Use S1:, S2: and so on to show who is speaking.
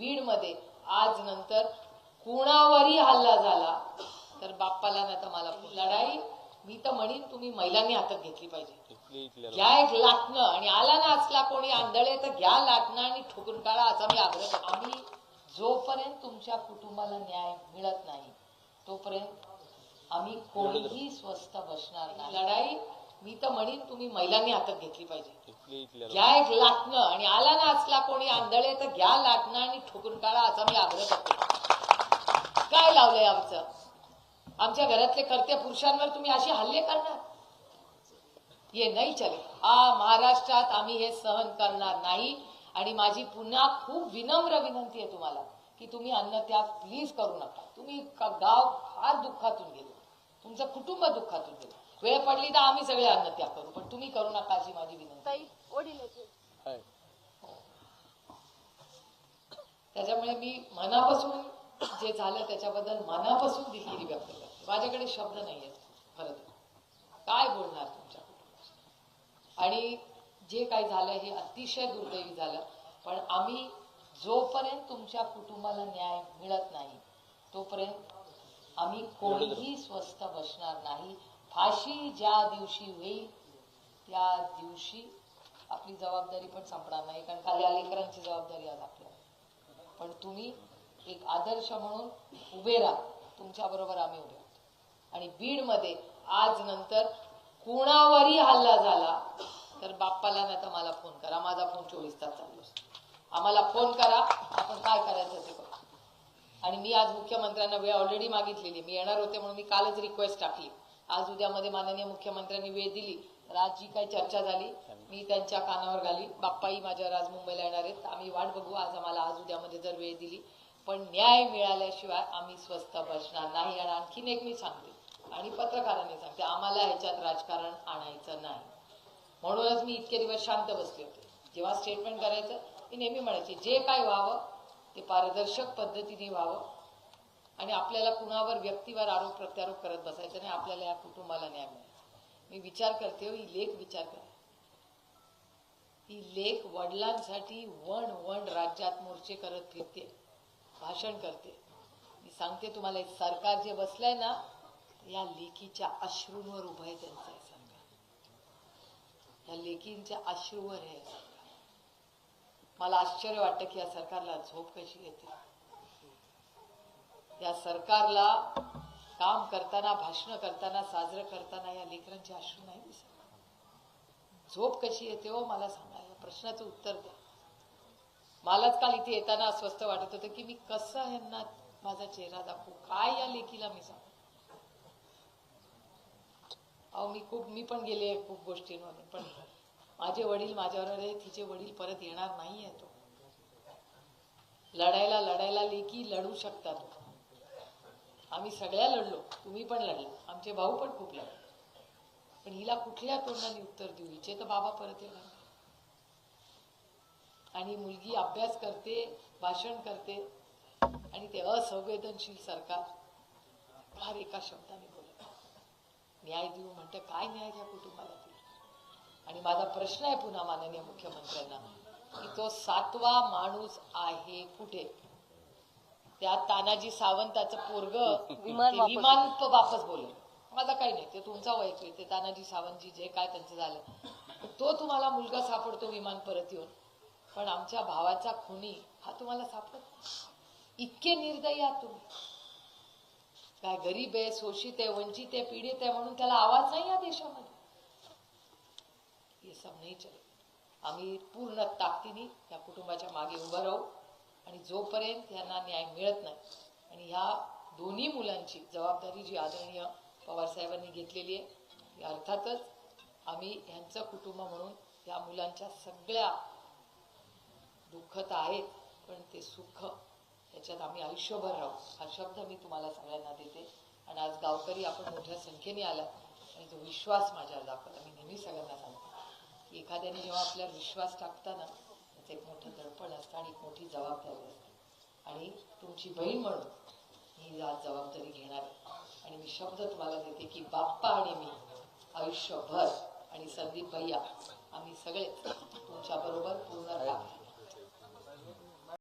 S1: बीडमध्ये आज नंतर कुणावरही हल्ला झाला तर बाप्पाला ना तर मला लढाई मी तर म्हणीन तुम्ही महिलांनी हातात घेतली पाहिजे. घ्या एक लाटणं आणि आला ना असला कोणी आंधळे तर घ्या लाटणं आणि ठोकून काढा असा मी आग्रह करतो. आम्ही जोपर्यंत तुमच्या कुटुंबाला न्याय मिळत नाही तोपर्यंत आम्ही कोणीही स्वस्त बसणार नाही. लढाई मी तर म्हणीन तुम्ही महिलांनी हातात घेतली पाहिजे. घ्या एक लाटणं आणि आला ना असला कोणी आंधळे तर घ्या लाटणं आणि ठोकून काढा असा मी आग्रह करतो. काय लावलंय आमचं? आमच्या घरातले कर्त्या पुरुषांवर तुम्ही असे हल्ले करणार? ये नाही चले. आ महाराष्ट्रात आम्ही हे सहन करणार नाही आणि माझी पुन्हा खूप विनम्र विनंती आहे तुम्हाला की तुम्ही अन्नत्याग प्लीज करू नका. तुम्ही गाव फार दुःखातून गेलो. तुमचं कुटुंब दुःखातून गेलं. वेळ पडली तर आम्ही सगळे अन्नत्याग करू पण तुम्ही करू नका अशी माझी विनंती त्याच्यामुळे मी मनापासून जे झालं त्याच्याबद्दल मनापासून दिलगिरी व्यक्त करते. माझ्याकडे शब्द नाही आहेत खरं तर. काय बोलणार तुमच्या आणि जे काही झालं हे अतिशय दुर्दैवी झालं पण आम्ही जोपर्यंत तुमच्या कुटुंबाला न्याय मिळत नाही तोपर्यंत आम्ही कोणीही स्वस्त बसणार नाही फाशी ज्या दिवशी होईल त्या दिवशी आपली जबाबदारी पण संपणार नाही कारण खाली लेकरांची जबाबदारी आज आपल्या पण तुम्ही एक आदर्श म्हणून उभे राहा. तुमच्या बरोबर आम्ही उभे आहोत आणि बीडमध्ये आज नंतर कुणावरही हल्ला झाला तर बाप्पाला नाही तर मला फोन करा. माझा फोन चोवीस तास चालू आम्हाला फोन करा आपण काय करायचं ते करू आणि मी आज मुख्यमंत्र्यांना वेळ ऑलरेडी मागितलेली मी येणार होते म्हणून मी कालच रिक्वेस्ट टाकली. आज उद्यामध्ये माननीय मुख्यमंत्र्यांनी वेळ दिली तर आज जी काही चर्चा झाली मी त्यांच्या कानावर घाली. बाप्पाही माझ्यावर आज मुंबईला येणार आहेत. आम्ही वाट बघू. आज आम्हाला आज उद्यामध्ये जर वेळ दिली. पण न्याय मिळाल्याशिवाय आम्ही स्वस्त बसणार नाही. आणि आणखीन एक मी सांगते आणि पत्रकारांनी सांगते आम्हाला ह्याच्यात राजकारण आणायचं नाही. म्हणूनच मी इतके दिवस शांत बसले होते. जेव्हा स्टेटमेंट करायचं मी नेहमी म्हणायचे जे काय व्हावं ते पारदर्शक पद्धतीने व्हावं. आणि आपल्याला कुणावर व्यक्तीवर आरोप प्रत्यारोप करत बसायचं नाही आपल्याला या कुटुंबाला न्याय मिळायचा मी विचार करते हो, ही लेख विचार करा. ही लेख वडिलांसाठी वण वण राज्यात मोर्चे करत फिरते भाषण करते. मी सांगते तुम्हाला सरकार जे बसलंय ना या लेखीच्या अश्रूंवर उभं आहे त्यांचं या लेखींच्या अश्रूवर आहे मला आश्चर्य वाटतं की या सरकारला झोप कशी येते. या सरकारला काम करताना भाषण करताना साजरं करताना या लेकरांचे अश्रू नाही दिसत. झोप कशी येते हो मला सांगा. या प्रश्नाचं उत्तर द्या. मलाच काल इथे येताना अस्वस्थ वाटत होतं की मी कसं यांना माझा चेहरा दाखवू? काय या लेखीला मी सांगू? अहो मी खूप मी पण गेले खूप गोष्टींमधून पण माझे वडील माझ्यावर तिचे वडील परत येणार नाही तो. लढायला लढायला लेकी लढू शकतात. आम्ही सगळ्या लढलो. तुम्ही पण लढला. आमचे भाऊ पण खूप लढले. पण हिला कुठल्या तोंडाने उत्तर देऊ? हिचे तर बाबा परत येणार. आणि मुलगी अभ्यास करते भाषण करते आणि ते असंवेदनशील सरकार फार एका शब्दाने बोलत न्याय देऊ म्हणतं काय न्याय त्या कुटुंबाला आणि माझा प्रश्न आहे पुन्हा माननीय मुख्यमंत्र्यांना की तो सातवा माणूस आहे कुठे? त्या तानाजी सावंताचं पोरग
S2: विमान वापस.
S1: बोलले. माझा काही नाही ते तुमचा वैयक्तिक ते तानाजी सावंतजी जे काय त्यांचं झालं. तो तुम्हाला मुलगा सापडतो विमान परत येऊन. पण आमच्या भावाचा खुनी हा तुम्हाला सापडत. इतके निर्दयी आहात तुम्ही. काय गरीब आहे शोषित आहे वंचित आहे पीडित आहे म्हणून त्याला आवाज नाही या देशामध्ये. हे सब नाही चले आम्ही पूर्ण ताकदीने या कुटुंबाच्या मागे उभं राहू. आणि जोपर्यंत यांना न्याय मिळत नाही आणि ह्या दोन्ही मुलांची जबाबदारी जी आदरणीय पवार साहेबांनी घेतलेली आहे अर्थातच आम्ही ह्यांचं कुटुंब म्हणून या मुलांच्या सगळ्या दुःख तर आहेत पण ते सुख त्याच्यात आम्ही आयुष्यभर राहू. हा शब्द मी तुम्हाला सगळ्यांना देते. आणि आज गावकरी आपण मोठ्या संख्येने आला आणि तो विश्वास माझ्यावर दाखवला. मी नेहमी सगळ्यांना सांगतो की एखाद्याने जेव्हा आपल्यावर विश्वास टाकताना ते एक मोठं दडपण असतं आणि मोठी जबाबदारी असते. आणि तुमची बहीण म्हणून मी आज जबाबदारी घेणार. आहे आणि मी शब्द तुम्हाला देते की बाप्पा आणि मी आयुष्यभर आणि संदीप भैया आम्ही सगळे तुमच्याबरोबर पूर्ण राहतो